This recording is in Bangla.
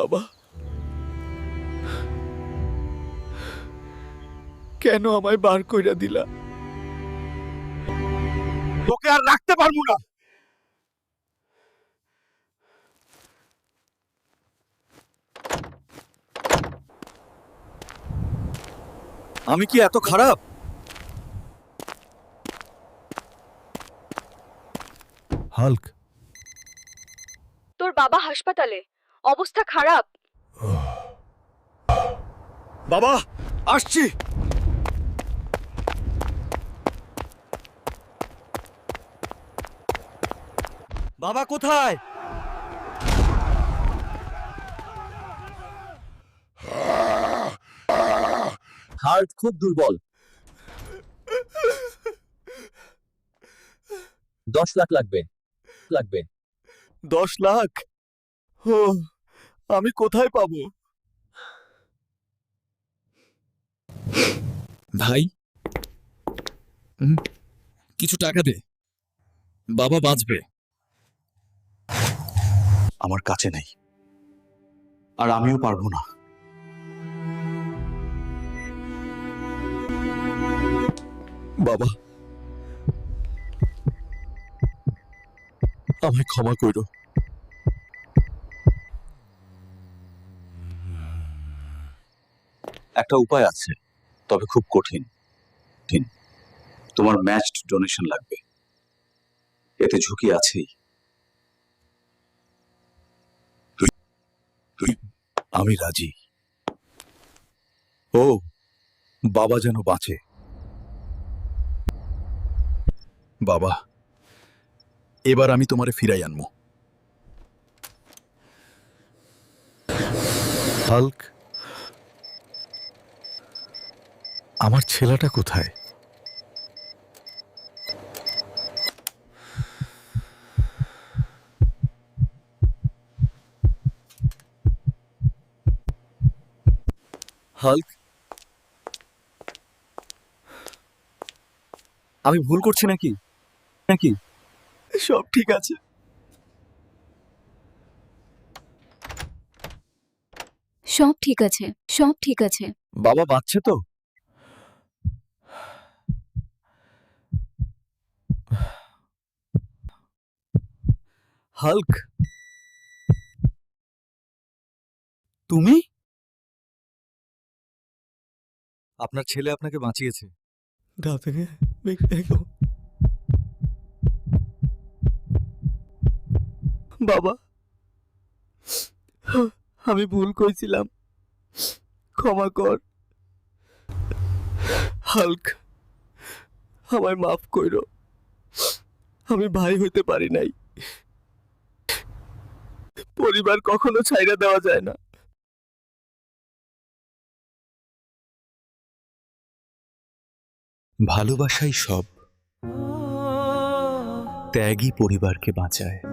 বাবা। কেন আমায় বার কইরা দিলা? তোকে আর রাখতে পারব না। আমি কি এত খারাপ? হাল্ক। তোর বাবা হাসপাতালে। অবস্থা খারাপ। বাবা আসছি। বাবা কোথায়? হার্ট খুব দুর্বল। দশ লাখ লাগবে। লাগবে। দশ লাখ? ও আমি কোথায় পাবো? ভাই। কিছু টাকা দে। বাবা বাঁচবে। আমার কাছে নেই। আর আমিও পারব না। বাবা। আমায় ক্ষমা কইরো একটা উপায় আছে, তবে খুব কঠিন। কঠিন তোমার ম্যাচড ডোনেশন লাগবে। এতে ঝুঁকি আছেই। আমি রাজি। ও, বাবা যেন বাঁচে। বাবা, এবার আমি তোমারে ফিরাই আনব। হাল্ক আমার ছেলেটা কোথায়? হাল্ক? আমি ভুল করছি নাকি? নাকি? সব ঠিক আছে। সব ঠিক আছে সব ঠিক আছে। বাবা বাঁচছে তো? হাল্ক। তুমি? আপনার ছেলে আপনাকে বাঁচিয়েছে। গা থেকে বাবা, আমি ভুল করেছিলাম। ক্ষমা কর। হাল্ক, আমায় মাফ কইর। আমি ভাই হইতে পারি নাই। পরিবার কখনো ছাইরা দেওয়া যায় না। ভালোবাসাই সব। ত্যাগই পরিবারকে বাঁচায়।